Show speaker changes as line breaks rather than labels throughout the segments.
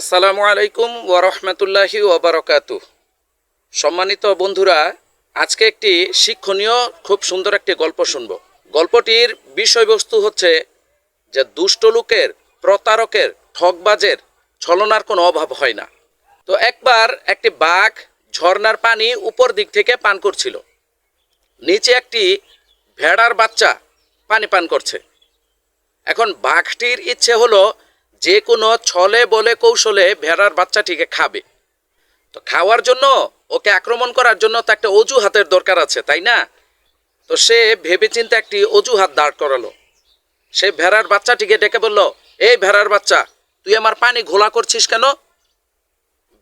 আসসালামু আলাইকুম ওরহমতুল্লাহি ওবরকাতু সম্মানিত বন্ধুরা, আজকে একটি শিক্ষণীয়, খুব সুন্দর একটি গল্প শুনব। গল্পটির বিষয়বস্তু হচ্ছে যে দুষ্ট লোকের, প্রতারকের ঠকবাজের ছলনার কোনো অভাব হয় না। তো একবার একটি বাঘ ঝর্নার পানি উপর দিক থেকে পান করছিল। নিচে একটি ভেড়ার বাচ্চা পানি পান করছে। এখন বাঘটির ইচ্ছে হলো যে কোনো ছলে বলে কৌশলে ভেড়ার বাচ্চাটিকে খাবে। তো খাওয়ার জন্য, ওকে আক্রমণ করার জন্য তো একটা অজুহাতের দরকার আছে, তাই না? তো সে ভেবেচিন্তে একটি অজুহাত দাঁড় করালো। সে ভেড়ার বাচ্চাটিকে ডেকে বলল, এই ভেড়ার বাচ্চা, তুই আমার পানি ঘোলা করছিস কেন?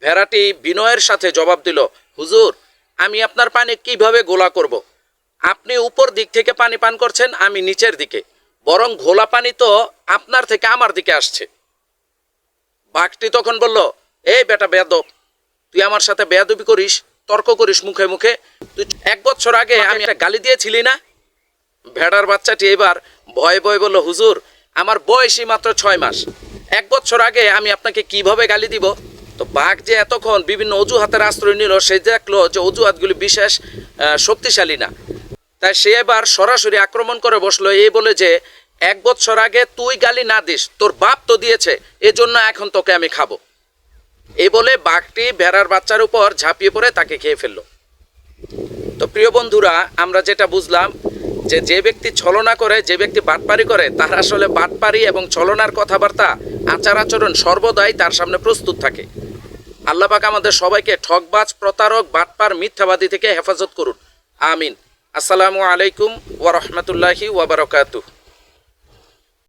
ভেড়াটি বিনয়ের সাথে জবাব দিল, হুজুর, আমি আপনার পানি কীভাবে গোলা করব। আপনি উপর দিক থেকে পানি পান করছেন, আমি নিচের দিকে। বরং ঘোলা পানি তো আপনার থেকে আমার দিকে আসছে। বাঘটি তখন বলল এই বেটা বেয়াদব তুই আমার সাথে বেয়াদবি করিস তর্ক করিস মুখে মুখে। তুই এক বছর আগে আমি একটা গালি দিয়েছিলি না? ভেড়ার বাচ্চাটি এবার ভয়ে ভয়ে বলল হুজুর আমার বয়সই মাত্র ছয় মাস। এক বছর আগে আমি আপনাকে কীভাবে গালি দিব? তো বাঘ যে এতক্ষণ বিভিন্ন অজুহাতের আশ্রয় নিল সে দেখল যে অজুহাতগুলি বিশেষ শক্তিশালী না। তাই সে এবার সরাসরি আক্রমণ করে বসল এই বলে যে এক বছর আগে তুই গালি না দিস, তোর বাপ তো দিয়েছে, এজন্য এখন তোকে আমি খাব। এই বলে বাঘটি ভেড়ার বাচ্চার উপর ঝাঁপিয়ে পড়ে তাকে খেয়ে ফেলল। তো প্রিয় বন্ধুরা, আমরা যেটা বুঝলাম যে যে ব্যক্তি ছলনা করে, যে ব্যক্তি বাটপারি করে, তার আসলে বাটপারি এবং ছলনার কথাবার্তা, আচার আচরণ সর্বদাই তার সামনে প্রস্তুত থাকে। আল্লাহ পাক আমাদের সবাইকে ঠকবাজ, প্রতারক, বাটপার, মিথ্যাবাদী থেকে হেফাজত করুন। আমিন। আসসালামু আলাইকুম ওয়া রাহমাতুল্লাহি ওয়া বারাকাতুহু।